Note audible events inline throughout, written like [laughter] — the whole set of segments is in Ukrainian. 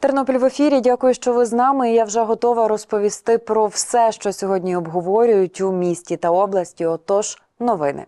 Тернопіль в ефірі. Дякую, що ви з нами. Я вже готова розповісти про все, що сьогодні обговорюють у місті та області. Отож, новини.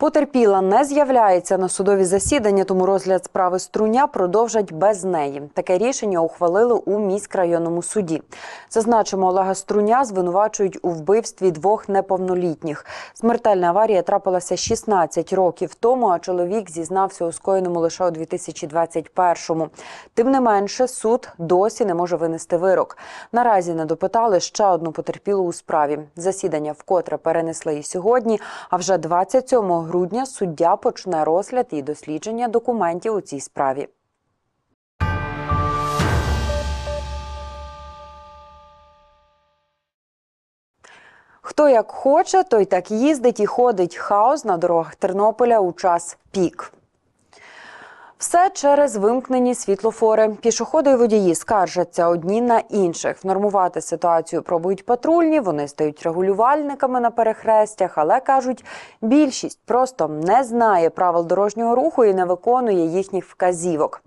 Потерпіла не з'являється на судові засідання, тому розгляд справи Струня продовжать без неї. Таке рішення ухвалили у міськрайонному суді. Зазначимо, Олега Струня звинувачують у вбивстві двох неповнолітніх. Смертельна аварія трапилася 16 років тому, а чоловік зізнався у скоєному лише у 2021-му. Тим не менше, суд досі не може винести вирок. Наразі не допитали ще одну потерпілу у справі. Засідання вкотре перенесли і сьогодні. А вже 27 грудня суддя почне розгляд і дослідження документів у цій справі. Хто як хоче, той так їздить і ходить. Хаос на дорогах Тернополя у час пік. Все через вимкнені світлофори. Пішоходи і водії скаржаться одні на інших. Внормувати ситуацію пробують патрульні. Вони стають регулювальниками на перехрестях, але кажуть, більшість просто не знає правил дорожнього руху і не виконує їхніх вказівок.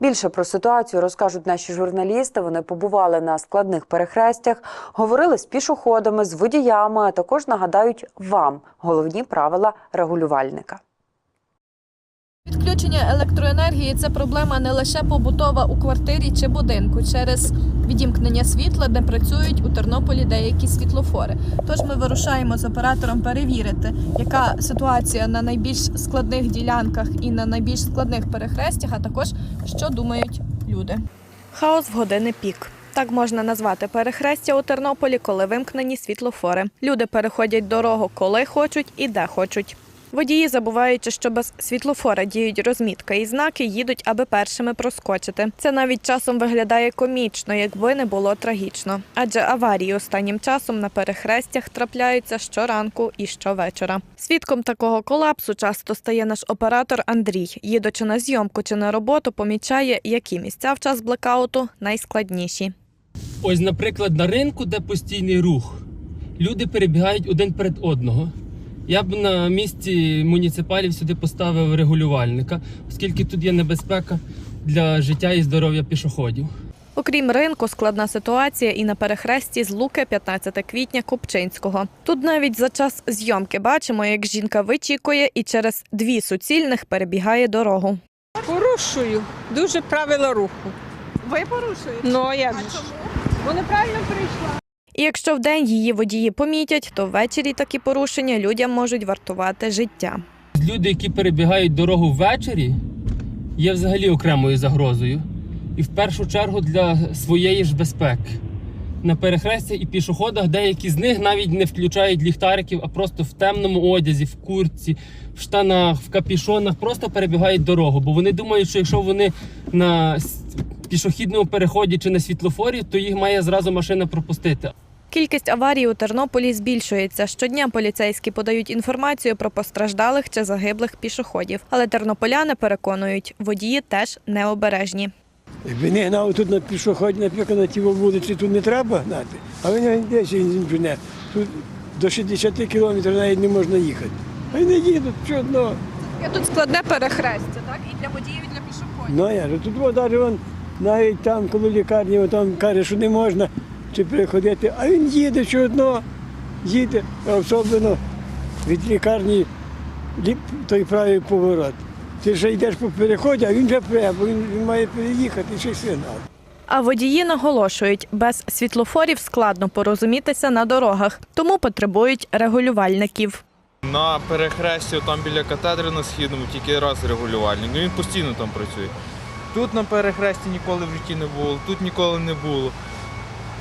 Більше про ситуацію розкажуть наші журналісти. Вони побували на складних перехрестях, говорили з пішоходами, з водіями, а також нагадають вам головні правила регулювальника. Відключення електроенергії це проблема не лише побутова у квартирі чи будинку. Через відімкнення світла не працюють у Тернополі деякі світлофори. Тож ми вирушаємо з оператором перевірити, яка ситуація на найбільш складних ділянках і на найбільш складних перехрестях, а також що думають люди. Хаос в години пік. Так можна назвати перехрестя у Тернополі, коли вимкнені світлофори. Люди переходять дорогу, коли хочуть і де хочуть. Водії, забуваючи, що без світлофора діють розмітка і знаки, їдуть, аби першими проскочити. Це навіть часом виглядає комічно, якби не було трагічно. Адже аварії останнім часом на перехрестях трапляються щоранку і щовечора. Свідком такого колапсу часто стає наш оператор Андрій. Їдучи на зйомку чи на роботу, помічає, які місця в час блекауту найскладніші. Ось, наприклад, на ринку, де постійний рух, люди перебігають один перед одного. Я б на місці муніципалів сюди поставив регулювальника, оскільки тут є небезпека для життя і здоров'я пішоходів. Окрім ринку, складна ситуація і на перехресті з Луки 15 квітня Купчинського. Тут навіть за час зйомки бачимо, як жінка вичікує і через дві суцільних перебігає дорогу. Порушую дуже правила руху. Ви порушуєте? Ну а як же? ж? Бо неправильно прийшла. І якщо вдень її водії помітять, то ввечері такі порушення людям можуть вартувати життя. Люди, які перебігають дорогу ввечері, є взагалі окремою загрозою. І в першу чергу для своєї ж безпеки. На перехрестях і пішоходах деякі з них навіть не включають ліхтариків, а просто в темному одязі, в куртці, в штанах, в капішонах просто перебігають дорогу. Бо вони думають, що якщо вони на пішохідному переході чи на світлофорі, то їх має зразу машина пропустити. Кількість аварій у Тернополі збільшується. Щодня поліцейські подають інформацію про постраждалих чи загиблих пішоходів. Але тернополяни переконують, водії теж необережні. Якби не гнав тут на пішоході, наприклад, на тій вулиці, тут не треба гнати. А він десь він. Тут до 60 кілометрів навіть не можна їхати. А й не їдуть, що одно. Тут складне перехрестя, так? І для водіїв, і для пішоходів. Ну я тут вода вон, навіть там, коли лікарні, там каже, що не можна чи переходити, а він їде, що одно їде, особливо від лікарні той правий поворот. Ти вже йдеш по переході, а він вже пре, бо він, він має переїхати ще сигнал. А водії наголошують, без світлофорів складно порозумітися на дорогах, тому потребують регулювальників. На перехресті там біля катедри на східному тільки раз регулювальник. Ну він постійно там працює. Тут на перехресті ніколи в житті не було, тут ніколи не було.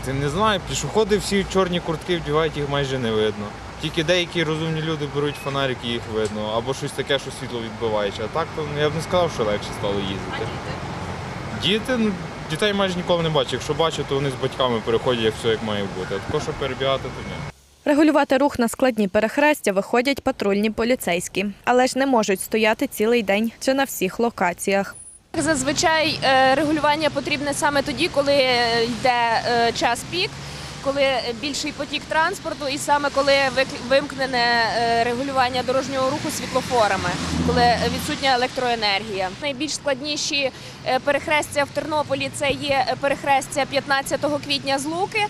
Це не знаю, пішоходи всі чорні куртки вдягають, їх майже не видно. Тільки деякі розумні люди беруть фонарик і їх видно, або щось таке, що світло відбиваюче. А так то я б не сказав, що легше стало їздити. Діти, ну, Дітей майже ніколи не бачу. Якщо бачу, то вони з батьками переходять, як все як має бути. А також, щоб перебігати, то ні. Регулювати рух на складні перехрестя виходять патрульні поліцейські, але ж не можуть стояти цілий день чи на всіх локаціях. Зазвичай е, регулювання потрібне саме тоді, коли йде е, час пік, коли більший потік транспорту, і саме коли вимкнене е, регулювання дорожнього руху світлофорами, коли відсутня електроенергія. Найбільш складніші перехрестя в Тернополі це є перехрестя 15 квітня з Луки,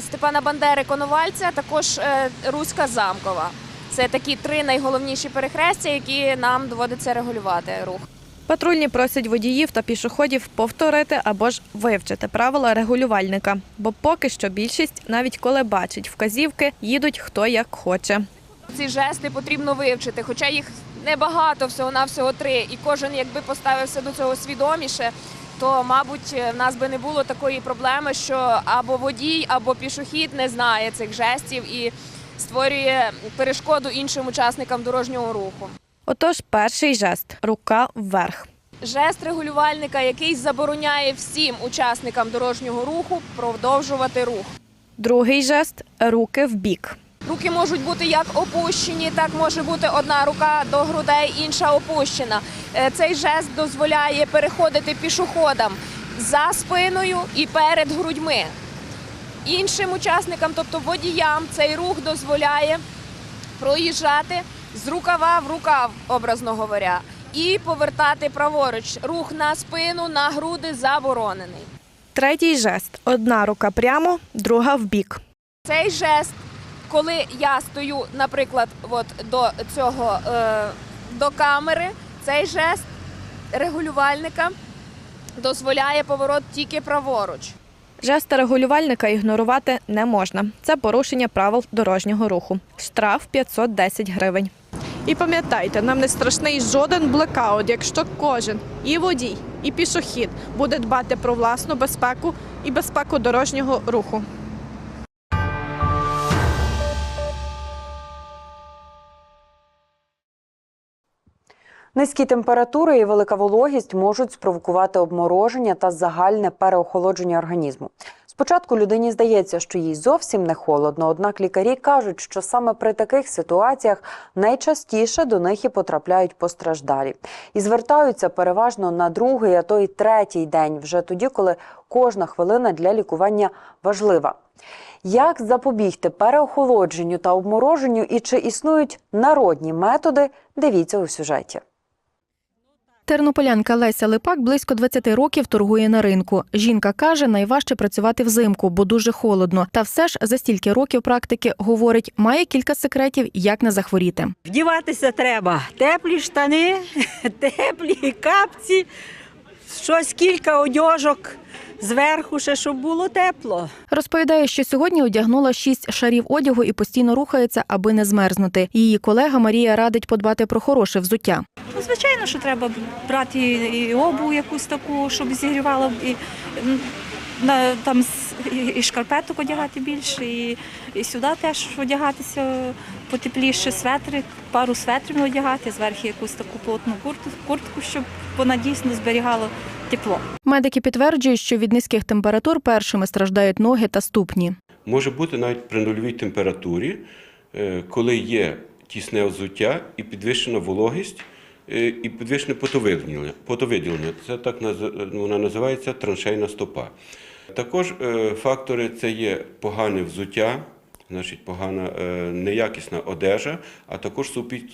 Степана Бандери Коновальця, також Руська Замкова. Це такі три найголовніші перехрестя, які нам доводиться регулювати рух. Патрульні просять водіїв та пішоходів повторити або ж вивчити правила регулювальника, бо поки що більшість, навіть коли бачить вказівки, їдуть хто як хоче. Ці жести потрібно вивчити, хоча їх небагато, всього на всього три, і кожен якби поставився до цього свідоміше, то мабуть в нас би не було такої проблеми, що або водій, або пішохід не знає цих жестів і створює перешкоду іншим учасникам дорожнього руху. Отож, перший жест рука вверх. Жест регулювальника, який забороняє всім учасникам дорожнього руху продовжувати рух. Другий жест руки в бік. Руки можуть бути як опущені, так може бути одна рука до грудей, інша опущена. Е, Цей жест дозволяє переходити пішоходам за спиною і перед грудьми. Іншим учасникам, тобто водіям, цей рух дозволяє проїжджати з рукава в рукав, образно говоря, і повертати праворуч. Рух на спину, на груди заборонений. Третій жест одна рука прямо, друга в бік. Цей жест, коли я стою, наприклад, от до цього е, до камери, цей жест регулювальника дозволяє поворот тільки праворуч. Жести регулювальника ігнорувати не можна. Це порушення правил дорожнього руху. Штраф 510 гривень. І пам'ятайте, нам не страшний жоден блекаут, якщо кожен і водій, і пішохід буде дбати про власну безпеку і безпеку дорожнього руху. Низькі температури і велика вологість можуть спровокувати обмороження та загальне переохолодження організму. Спочатку людині здається, що їй зовсім не холодно, однак лікарі кажуть, що саме при таких ситуаціях найчастіше до них і потрапляють постраждалі. І звертаються переважно на другий, а то й третій день, вже тоді, коли кожна хвилина для лікування важлива. Як запобігти переохолодженню та обмороженню і чи існують народні методи, дивіться у сюжеті. Тернополянка Леся Липак близько 20 років торгує на ринку. Жінка каже, найважче працювати взимку, бо дуже холодно. Та все ж за стільки років практики говорить, має кілька секретів, як не захворіти. Вдіватися треба. Теплі штани, [laughs] теплі капці, щось кілька одяжок зверху, ще щоб було тепло. Розповідає, що сьогодні одягнула шість шарів одягу і постійно рухається, аби не змерзнути. Її колега Марія радить подбати про хороше взуття. Ну, звичайно, що треба брати і, обувь якусь таку, щоб зігрівало, і, на, там, і, і шкарпеток одягати більше, і, і сюди теж одягатися потепліше, светри, пару светрів одягати, зверху якусь таку плотну куртку, куртку, щоб вона дійсно зберігала тепло. Медики підтверджують, що від низьких температур першими страждають ноги та ступні. Може бути навіть при нульовій температурі, е, коли є тісне взуття і підвищена вологість, е, і підвищене потовиділення. потовиділення. Це так вона називається траншейна стопа. Також е, фактори це є погане взуття, значить погана е, неякісна одежа, а також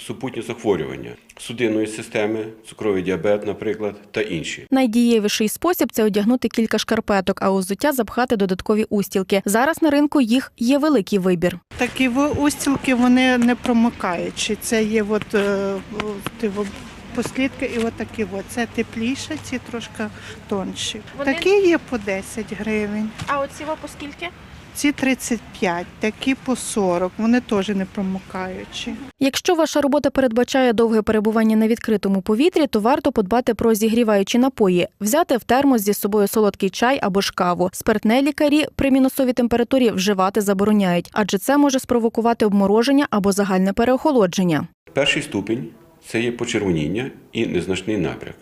супутні захворювання судинної системи, цукровий діабет, наприклад, та інші. Найдієвіший спосіб це одягнути кілька шкарпеток, а у взуття запхати додаткові устілки. Зараз на ринку їх є великий вибір. Такі в- устілки вони не промикаючі. Це є от, е, ті во- послідки і от такі от. Це тепліше, ці трошки тонші. Вони- Такі є по 10 гривень, А оці по скільки? Ці 35, такі по 40, вони теж не промикаючі. Якщо ваша робота передбачає довге перебування на відкритому повітрі, то варто подбати про зігріваючі напої, взяти в термос зі собою солодкий чай або ж каву. Спиртне лікарі при мінусовій температурі вживати забороняють, адже це може спровокувати обмороження або загальне переохолодження. Перший ступінь це є почервоніння і незначний набряк.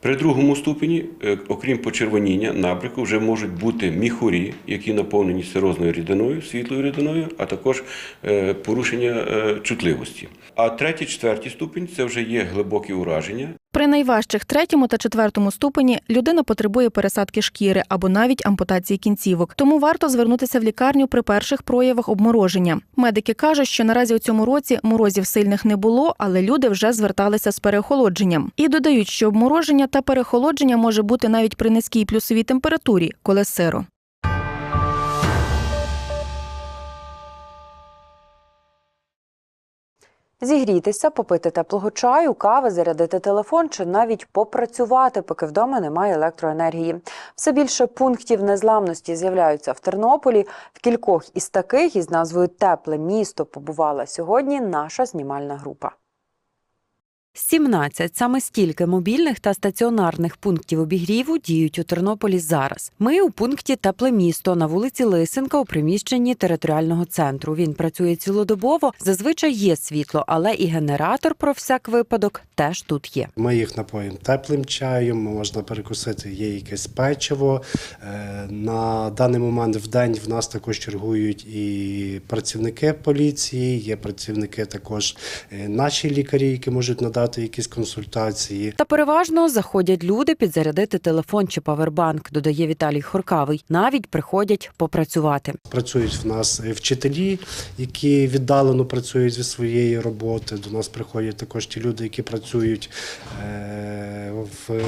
При другому ступені, е, окрім почервоніння, набрику вже можуть бути міхурі, які наповнені серозною рідиною, світлою рідиною, а також е, порушення е, чутливості. А третій, четвертій ступінь це вже є глибокі ураження. При найважчих третьому та четвертому ступені людина потребує пересадки шкіри або навіть ампутації кінцівок. Тому варто звернутися в лікарню при перших проявах обмороження. Медики кажуть, що наразі у цьому році морозів сильних не було, але люди вже зверталися з переохолодженням. І додають, що обмороження та перехолодження може бути навіть при низькій плюсовій температурі, коли сиро. Зігрітися, попити теплого чаю, кави, зарядити телефон чи навіть попрацювати, поки вдома немає електроенергії. Все більше пунктів незламності з'являються в Тернополі. В кількох із таких із назвою Тепле місто побувала сьогодні наша знімальна група. 17. Саме стільки мобільних та стаціонарних пунктів обігріву діють у Тернополі зараз. Ми у пункті Тепле місто на вулиці Лисенка у приміщенні територіального центру. Він працює цілодобово. Зазвичай є світло, але і генератор про всяк випадок теж тут є. Ми їх напоїмо теплим чаєм, можна перекусити, є якесь печиво. Е, На даний момент в день в нас також чергують і працівники поліції, є працівники також е, наші лікарі, які можуть надати якісь консультації. Та переважно заходять люди підзарядити телефон чи павербанк, додає Віталій Хоркавий. Навіть приходять попрацювати. Працюють в нас вчителі, які віддалено працюють зі своєї роботи. До нас приходять також ті люди, які працюють е, в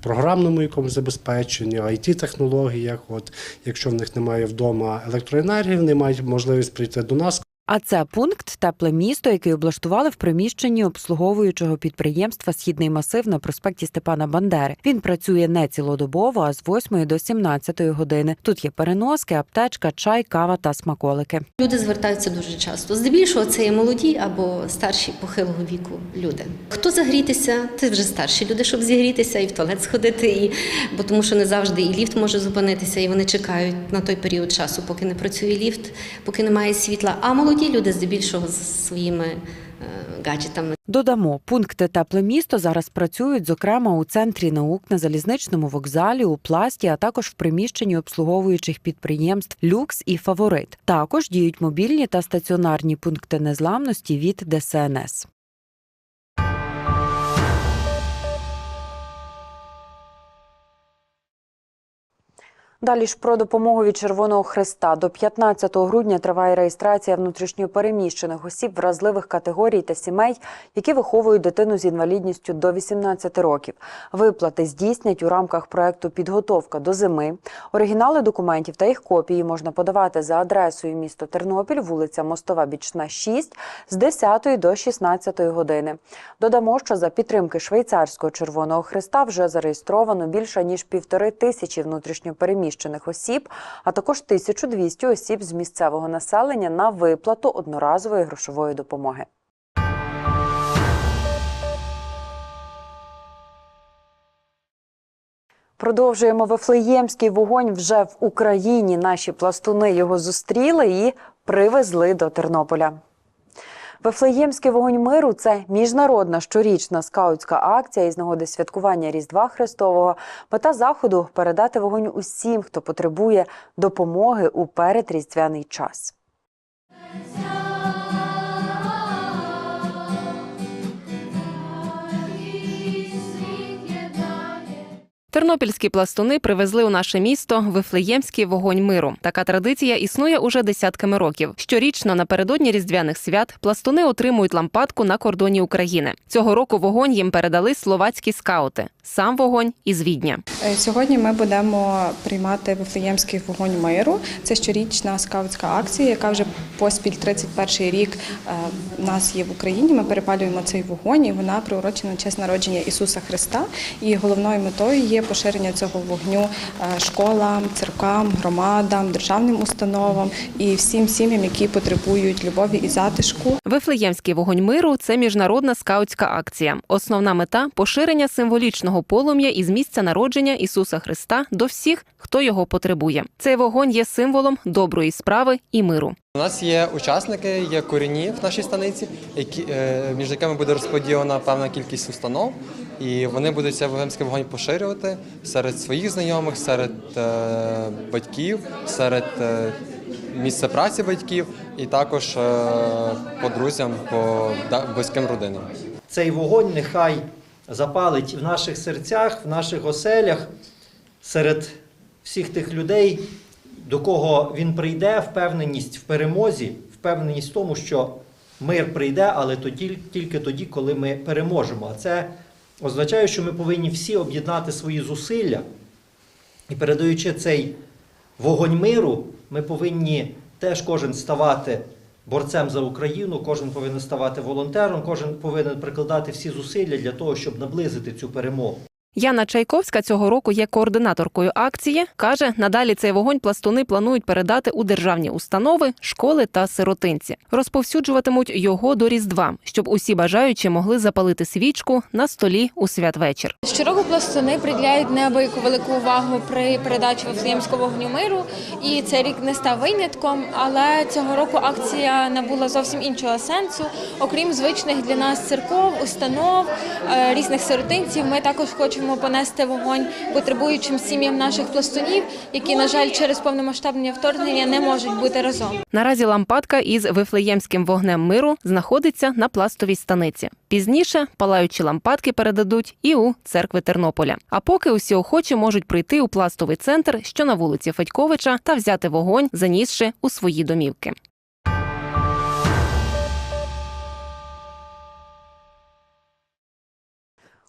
програмному якомусь забезпеченні, it технологіях От якщо в них немає вдома електроенергії, вони мають можливість прийти до нас. А це пункт тепле місто, який облаштували в приміщенні обслуговуючого підприємства Східний масив на проспекті Степана Бандери. Він працює не цілодобово, а з 8 до 17 години. Тут є переноски, аптечка, чай, кава та смаколики. Люди звертаються дуже часто. Здебільшого це є молоді або старші похилого віку люди. Хто загрітися, це вже старші люди, щоб зігрітися і в туалет сходити, і бо тому що не завжди і ліфт може зупинитися, і вони чекають на той період часу, поки не працює ліфт, поки немає світла. А молоді люди здебільшого з своїми е, гаджетами. Додамо, пункти тепле місто зараз працюють, зокрема у центрі наук на залізничному вокзалі, у пласті, а також в приміщенні обслуговуючих підприємств Люкс і Фаворит. Також діють мобільні та стаціонарні пункти незламності від ДСНС. Далі ж про допомогу від Червоного Христа. До 15 грудня триває реєстрація внутрішньопереміщених осіб вразливих категорій та сімей, які виховують дитину з інвалідністю до 18 років. Виплати здійснять у рамках проекту Підготовка до зими. Оригінали документів та їх копії можна подавати за адресою місто Тернопіль, вулиця Мостова Бічна, 6 з 10 до 16 години. Додамо, що за підтримки швейцарського Червоного Христа вже зареєстровано більше ніж півтори тисячі внутрішньопереміщених осіб, а також 1200 осіб з місцевого населення на виплату одноразової грошової допомоги. Продовжуємо Вифлеємський вогонь вже в Україні. Наші пластуни його зустріли і привезли до Тернополя. Вифлеємський вогонь миру це міжнародна щорічна скаутська акція із нагоди святкування Різдва Христового. Мета заходу передати вогонь усім, хто потребує допомоги у передріздвяний час. Тернопільські пластуни привезли у наше місто вифлеємський вогонь миру. Така традиція існує уже десятками років. Щорічно напередодні різдвяних свят пластуни отримують лампадку на кордоні України. Цього року вогонь їм передали словацькі скаути. Сам вогонь із Відня. Е, Сьогодні ми будемо приймати Вифлеємський вогонь миру. Це щорічна скаутська акція, яка вже поспіль 31 рік е, в нас є в Україні. Ми перепалюємо цей вогонь, і вона приурочена на честь народження Ісуса Христа. І головною метою є поширення цього вогню е, школам, церквам, громадам, державним установам і всім сім'ям, які потребують любові і затишку. Вифлеємський вогонь миру це міжнародна скаутська акція. Основна мета поширення символічного полум'я із місця народження Ісуса Христа до всіх, хто його потребує. Цей вогонь є символом доброї справи і миру. У нас є учасники, є корінні в нашій станиці, які, е, між якими буде розподілена певна кількість установ. і вони будуть цей вифлеємський вогонь поширювати серед своїх знайомих, серед е, батьків, серед е, місця праці батьків і також е, по друзям, по близьким родинам. Цей вогонь нехай запалить в наших серцях, в наших оселях, серед всіх тих людей, до кого він прийде, впевненість в перемозі, впевненість в тому, що мир прийде, але тоді, тільки тоді, коли ми переможемо. А це означає, що ми повинні всі об'єднати свої зусилля і передаючи цей вогонь миру, ми повинні теж кожен ставати борцем за Україну, кожен повинен ставати волонтером, кожен повинен прикладати всі зусилля для того, щоб наблизити цю перемогу. Яна Чайковська цього року є координаторкою акції. каже, надалі цей вогонь пластуни планують передати у державні установи, школи та сиротинці. Розповсюджуватимуть його до Різдва, щоб усі бажаючі могли запалити свічку на столі у святвечір. Щороку пластуни приділяють неабияку велику увагу при передачі Вифлеємського вогню миру, і цей рік не став винятком. Але цього року акція набула зовсім іншого сенсу. Окрім звичних для нас церков, установ, е, різних сиротинців, ми також хочемо понести вогонь потребуючим сім'ям наших пластунів, які, на жаль, через повномасштабне вторгнення не можуть бути разом. Наразі лампадка із вифлеємським вогнем миру знаходиться на пластовій станиці. Пізніше палаючі лампадки передадуть і у церкви Тернополя. А поки усі охочі можуть прийти у пластовий центр, що на вулиці Федьковича, та взяти вогонь, занісши у свої домівки.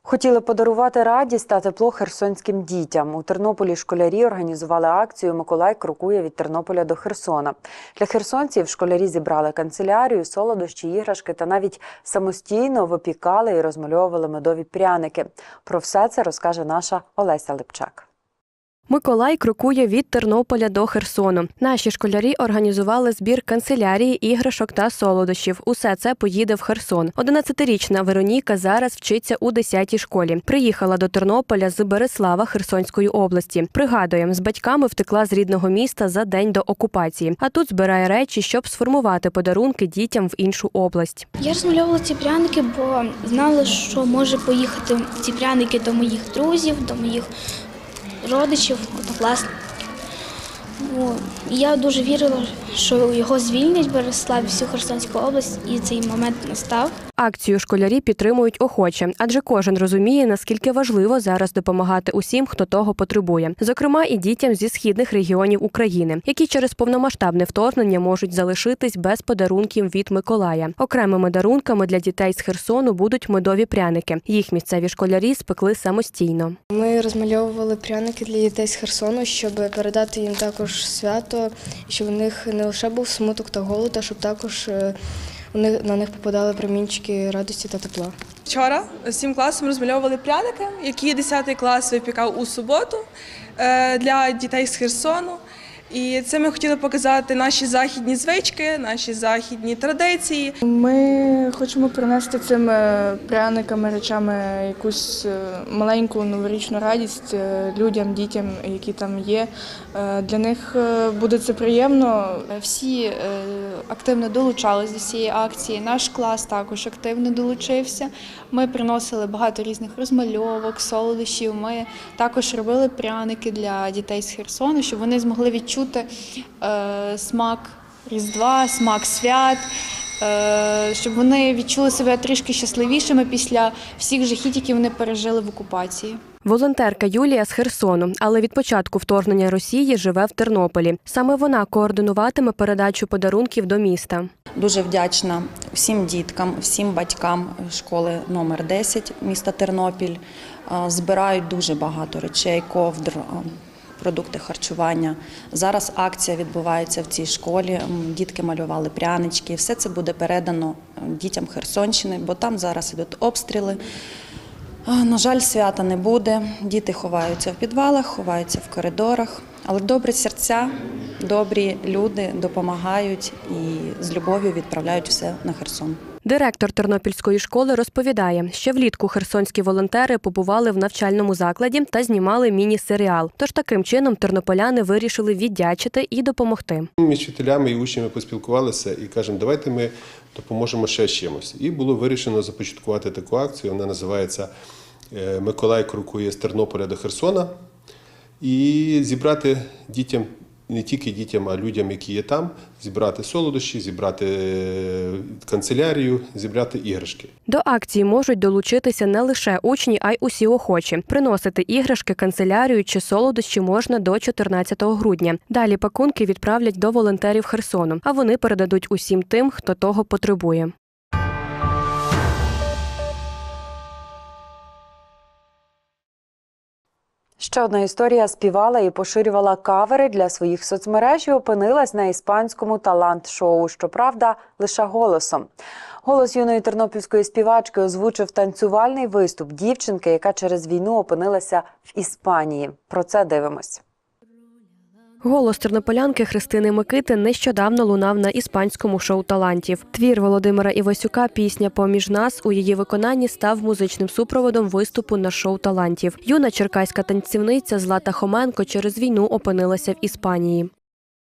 Хотіли подарувати радість та тепло херсонським дітям. У Тернополі школярі організували акцію Миколай крокує від Тернополя до Херсона. Для херсонців школярі зібрали канцелярію, солодощі, іграшки та навіть самостійно випікали і розмальовували медові пряники. Про все це розкаже наша Олеся Липчак. Миколай крокує від Тернополя до Херсону. Наші школярі організували збір канцелярії, іграшок та солодощів. Усе це поїде в Херсон. 11-річна Вероніка зараз вчиться у 10-й школі. Приїхала до Тернополя з Береслава Херсонської області. Пригадуємо, з батьками втекла з рідного міста за день до окупації. А тут збирає речі, щоб сформувати подарунки дітям в іншу область. Я розмальовувала ці пряники, бо знала, що може поїхати ці пряники до моїх друзів, до моїх родичів, однокласників. Ну, я дуже вірила, що його звільнять в Береславі всю Херсонську область, і цей момент настав. Акцію школярі підтримують охоче, адже кожен розуміє, наскільки важливо зараз допомагати усім, хто того потребує, зокрема і дітям зі східних регіонів України, які через повномасштабне вторгнення можуть залишитись без подарунків від Миколая. Окремими дарунками для дітей з Херсону будуть медові пряники. Їх місцеві школярі спекли самостійно. Ми розмальовували пряники для дітей з Херсону, щоб передати їм також свято, щоб у них не лише був смуток та голод, а щоб також е, на них попадали промінчики радості та тепла. Вчора всім класом розмальовували пряники, які 10 клас випікав у суботу е, для дітей з Херсону. І це ми хотіли показати наші західні звички, наші західні традиції. Ми хочемо принести цими пряниками, речами якусь е, маленьку новорічну радість е, людям, дітям, які там є. Е, Для них е, буде це приємно. Всі е, активно долучались до цієї акції. Наш клас також активно долучився. Ми приносили багато різних розмальовок, солодощів. Ми також робили пряники для дітей з Херсону, щоб вони змогли відчути е, смак Різдва, смак свят. е, Щоб вони відчули себе трішки щасливішими після всіх жахіть, які вони пережили в окупації. Волонтерка Юлія з Херсону, але від початку вторгнення Росії живе в Тернополі. Саме вона координуватиме передачу подарунків до міста. Дуже вдячна всім діткам, всім батькам школи номер 10 міста Тернопіль. Е, Збирають дуже багато речей, ковдр, е, продукти харчування. Зараз акція відбувається в цій школі. Дітки малювали прянички. Все це буде передано дітям Херсонщини, бо там зараз ідуть обстріли. На жаль, свята не буде. Діти ховаються в підвалах, ховаються в коридорах. Але добрі серця, добрі люди допомагають і з любов'ю відправляють все на Херсон. Директор Тернопільської школи розповідає, ще влітку херсонські волонтери побували в навчальному закладі та знімали міні-серіал. Тож таким чином тернополяни вирішили віддячити і допомогти. З вчителями і учнями поспілкувалися і кажемо, давайте ми допоможемо ще чимось. І було вирішено започаткувати таку акцію. Вона називається Е, Миколай крокує з Тернополя до Херсона і зібрати дітям, не тільки дітям, а людям, які є там, зібрати солодощі, зібрати е, канцелярію, зібрати іграшки. До акції можуть долучитися не лише учні, а й усі охочі. Приносити іграшки, канцелярію чи солодощі можна до 14 грудня. Далі пакунки відправлять до волонтерів Херсону, а вони передадуть усім тим, хто того потребує. Ще одна історія співала і поширювала кавери для своїх соцмереж і опинилась на іспанському талант-шоу. Щоправда, лише голосом. Голос юної тернопільської співачки озвучив танцювальний виступ дівчинки, яка через війну опинилася в Іспанії. Про це дивимось. Голос тернополянки Христини Микити нещодавно лунав на іспанському шоу талантів. Твір Володимира Івасюка Пісня поміж нас у її виконанні став музичним супроводом виступу на шоу талантів. Юна черкаська танцівниця Злата Хоменко через війну опинилася в Іспанії.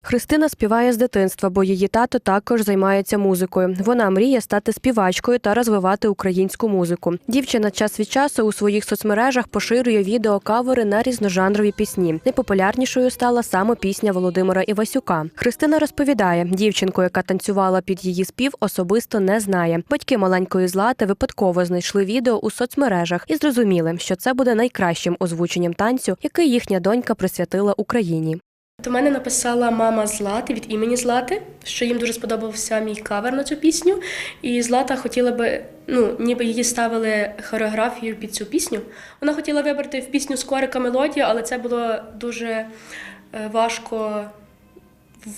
Христина співає з дитинства, бо її тато також займається музикою. Вона мріє стати співачкою та розвивати українську музику. Дівчина час від часу у своїх соцмережах поширює відеокавери на різножанрові пісні. Найпопулярнішою стала саме пісня Володимира Івасюка. Христина розповідає, дівчинку, яка танцювала під її спів, особисто не знає. Батьки маленької злати випадково знайшли відео у соцмережах і зрозуміли, що це буде найкращим озвученням танцю, який їхня донька присвятила Україні. До мене написала мама Злати від імені Злати, що їм дуже сподобався мій кавер на цю пісню. І Злата хотіла би, ну, ніби її ставили хореографію під цю пісню. Вона хотіла вибрати в пісню скорика мелодію, але це було дуже е, важко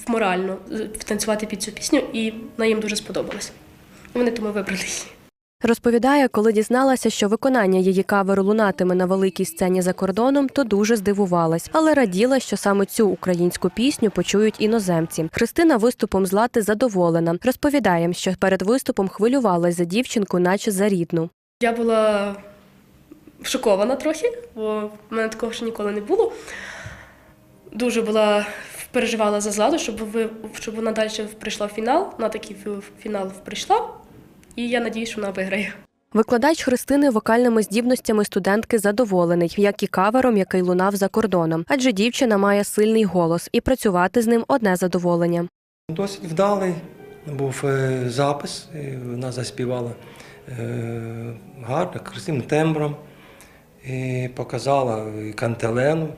морально е, танцювати під цю пісню, і вона їм дуже сподобалась. Вони тому вибрали її. Розповідає, коли дізналася, що виконання її каверу лунатиме на великій сцені за кордоном, то дуже здивувалась, але раділа, що саме цю українську пісню почують іноземці. Христина виступом злати задоволена. Розповідає, що перед виступом хвилювалась за дівчинку, наче за рідну. Я була шокована трохи, бо в мене такого ще ніколи не було. Дуже була переживала за Злату, щоб, ви, щоб вона далі прийшла в фінал. На такий фінал прийшла. І я надію, що вона виграє. Викладач Христини вокальними здібностями студентки задоволений, як і кавером, який лунав за кордоном, адже дівчина має сильний голос, і працювати з ним одне задоволення. Досить вдалий був е, запис, вона заспівала е, гарно, красивим тембром, і показала і кантелену.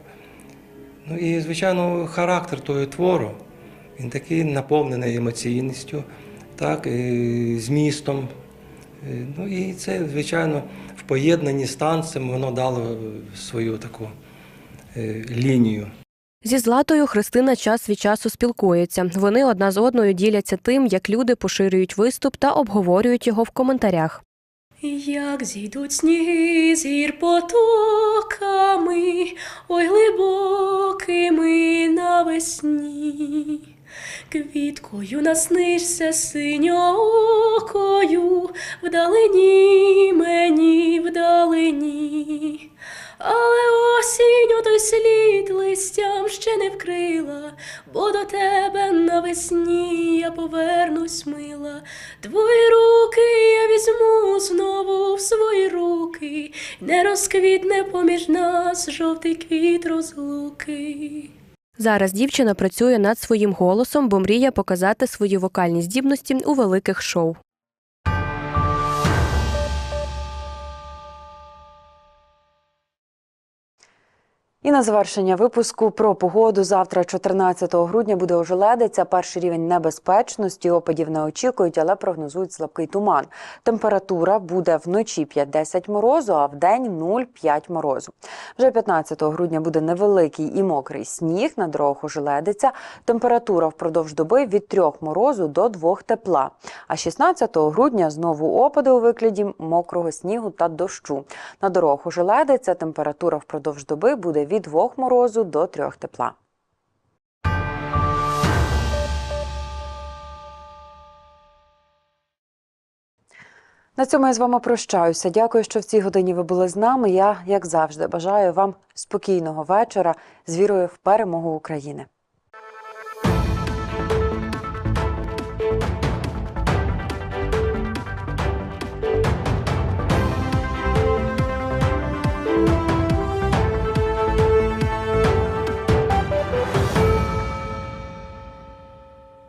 Ну і, звичайно, характер того твору. Він такий наповнений емоційністю, так, і змістом. Е, Ну і це, звичайно, в поєднанні з танцем воно дало свою таку е, лінію. Зі Златою Христина час від часу спілкується. Вони одна з одною діляться тим, як люди поширюють виступ та обговорюють його в коментарях. Як зійдуть сніги з гір потоками, ой глибокими навесні. Квіткою наснишся синьокою, вдалині мені вдалині. Але осінь той слід листям ще не вкрила, бо до тебе навесні я повернусь мила. Твої руки я візьму знову в свої руки, не розквітне поміж нас жовтий квіт розлуки. Зараз дівчина працює над своїм голосом, бо мріє показати свої вокальні здібності у великих шоу. І на завершення випуску про погоду завтра, 14 грудня, буде ожеледиця. Перший рівень небезпечності опадів не очікують, але прогнозують слабкий туман. Температура буде вночі 5-10 морозу, а вдень 0,5 морозу. Вже 15 грудня буде невеликий і мокрий сніг. На дорогах ожеледиця. Температура впродовж доби від 3 морозу до 2 тепла. А 16 грудня знову опади у викладі мокрого снігу та дощу. На дорогах ожеледиця. Температура впродовж доби буде від 2 морозу до 3 тепла. На цьому я з вами прощаюся. Дякую, що в цій годині ви були з нами. Я, як завжди, бажаю вам спокійного вечора з вірою в перемогу України.